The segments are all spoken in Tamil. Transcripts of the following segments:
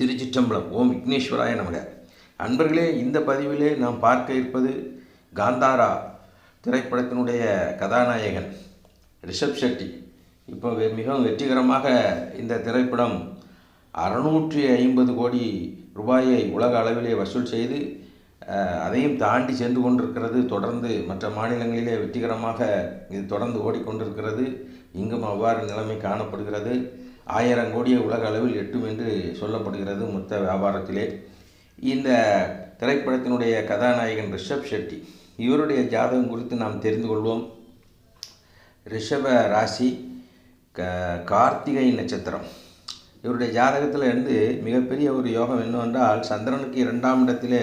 திருச்சிற்றம்பலம் ஓம் விக்னேஸ்வராய நமக. அன்பர்களே இந்த பதிவிலே நாம் பார்க்க இருப்பது காந்தாரா திரைப்படத்தினுடைய கதாநாயகன் ரிஷப் ஷெட்டி. இப்போ வெ- மிகவும் வெற்றிகரமாக இந்த திரைப்படம் அறுநூற்றி ஐம்பது கோடி ரூபாயை உலக அளவிலே வசூல் செய்து அதையும் தாண்டி சென்று கொண்டிருக்கிறது. தொடர்ந்து மற்ற மாநிலங்களிலே வெற்றிகரமாக இது தொடர்ந்து ஓடிக்கொண்டிருக்கிறது. இங்கும் அவ்வாறு நிலைமை காணப்படுகிறது. ஆயிரம் கோடியை உலக அளவில் எட்டும் என்று சொல்லப்படுகிறது மொத்த வியாபாரத்திலே. இந்த திரைப்படத்தினுடைய கதாநாயகன் ரிஷப் ஷெட்டி இவருடைய ஜாதகம் குறித்து நாம் தெரிந்து கொள்வோம். ரிஷப ராசி க கார்த்திகை நட்சத்திரம். இவருடைய ஜாதகத்தில் இருந்து மிகப்பெரிய ஒரு யோகம் என்னவென்றால் சந்திரனுக்கு இரண்டாம் இடத்திலே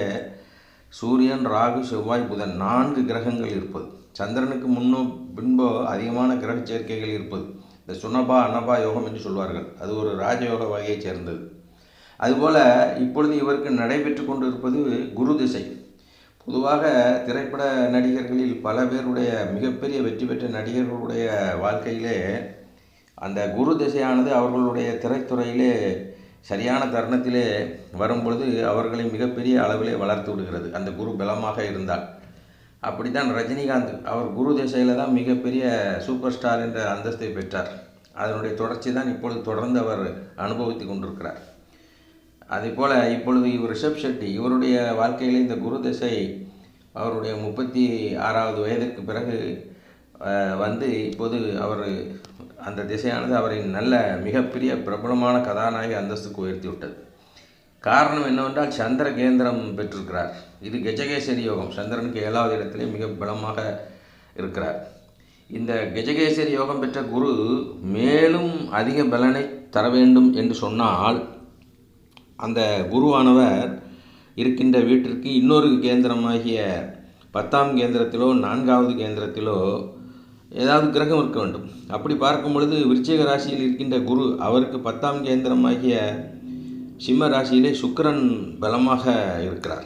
சூரியன் ராகு செவ்வாய் புதன் நான்கு கிரகங்கள் இருப்பது. சந்திரனுக்கு முன்னோ பின்போ அதிகமான கிரக சேர்க்கைகள் இருப்பது. இந்த சுனபா அனபா யோகம் என்று சொல்வார்கள். அது ஒரு ராஜயோக வகையைச் சேர்ந்தது. அதுபோல் இப்பொழுது இவருக்கு நடைபெற்று கொண்டிருப்பது குரு திசை. பொதுவாக திரைப்பட நடிகர்களில் பல பேருடைய மிகப்பெரிய வெற்றி பெற்ற நடிகர்களுடைய வாழ்க்கையிலே அந்த குரு திசையானது அவர்களுடைய திரைத்துறையிலே சரியான தருணத்திலே வரும்பொழுது அவர்களை மிகப்பெரிய அளவிலே வளர்த்து விடுகிறது. அந்த குரு பலமாக இருந்தால். அப்படித்தான் ரஜினிகாந்த். அவர் குரு திசையில் தான் மிகப்பெரிய சூப்பர் ஸ்டார் என்ற அந்தஸ்தை பெற்றார். அதனுடைய தொடர்ச்சி தான் இப்பொழுது தொடர்ந்து அவர் அனுபவித்து கொண்டிருக்கிறார். அதேபோல் இப்பொழுது இவர் ரிஷப் ஷெட்டி இவருடைய வாழ்க்கையில் இந்த குரு திசை அவருடைய முப்பத்தி ஆறாவது வயதிற்கு பிறகு வந்து இப்போது அவர் அந்த திசையானது அவரின் நல்ல மிகப்பெரிய பிரபலமான கதாநாயக அந்தஸ்துக்கு உயர்த்தி விட்டது. காரணம் என்னவென்றால் சந்திர கேந்திரம் பெற்றிருக்கிறார். இது கஜகேசரி யோகம். சந்திரனுக்கு ஏழாவது இடத்திலே மிக பலமாக இருக்கிறார். இந்த கஜகேசரி யோகம் பெற்ற குரு மேலும் அதிக பலனை தர வேண்டும் என்று சொன்னால் அந்த குருவானவர் இருக்கின்ற வீட்டிற்கு இன்னொரு கேந்திரமாகிய பத்தாம் கேந்திரத்திலோ நான்காவது கேந்திரத்திலோ ஏதாவது கிரகம் இருக்க வேண்டும். அப்படி பார்க்கும் பொழுது விருச்சிக ராசியில் இருக்கின்ற குரு அவருக்கு பத்தாம் கேந்திரமாகிய சிம்ம ராசியிலே சுக்கிரன் பலமாக இருக்கிறார்.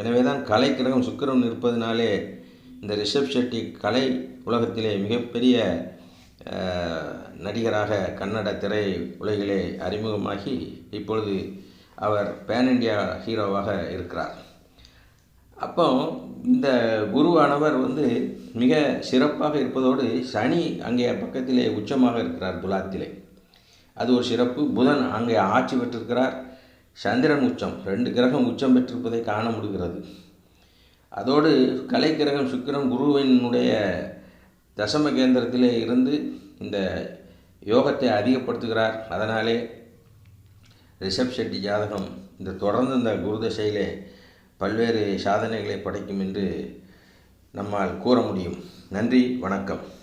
எனவே தான் கலை கிரகம் சுக்கிரன் இருப்பதனாலே இந்த ரிஷப் ஷெட்டி கலை உலகத்திலே மிகப்பெரிய நடிகராக கன்னட திரை உலகிலே அறிமுகமாகி இப்பொழுது அவர் பேன் இண்டியா ஹீரோவாக இருக்கிறார். அப்போ இந்த குருவானவர் வந்து மிக சிறப்பாக இருப்பதோடு சனி அங்கே பக்கத்திலே உச்சமாக இருக்கிறார் துலாத்திலே அது ஒரு சிறப்பு. புதன் அங்கே ஆட்சி பெற்றிருக்கிறார். சந்திரன் உச்சம். ரெண்டு கிரகம் உச்சம் பெற்றிருப்பதை காண முடிகிறது. அதோடு கலை கிரகம் சுக்கிரன் குருவினுடைய தசம கேந்திரத்திலே இருந்து இந்த யோகத்தை அதிகப்படுத்துகிறார். அதனாலே ரிஷப் ஷெட்டி ஜாதகம் இந்த தொடர்ந்து இந்த குருதசையிலே பல்வேறு சாதனைகளை படைக்கும் என்று நம்மால் கூற முடியும். நன்றி. வணக்கம்.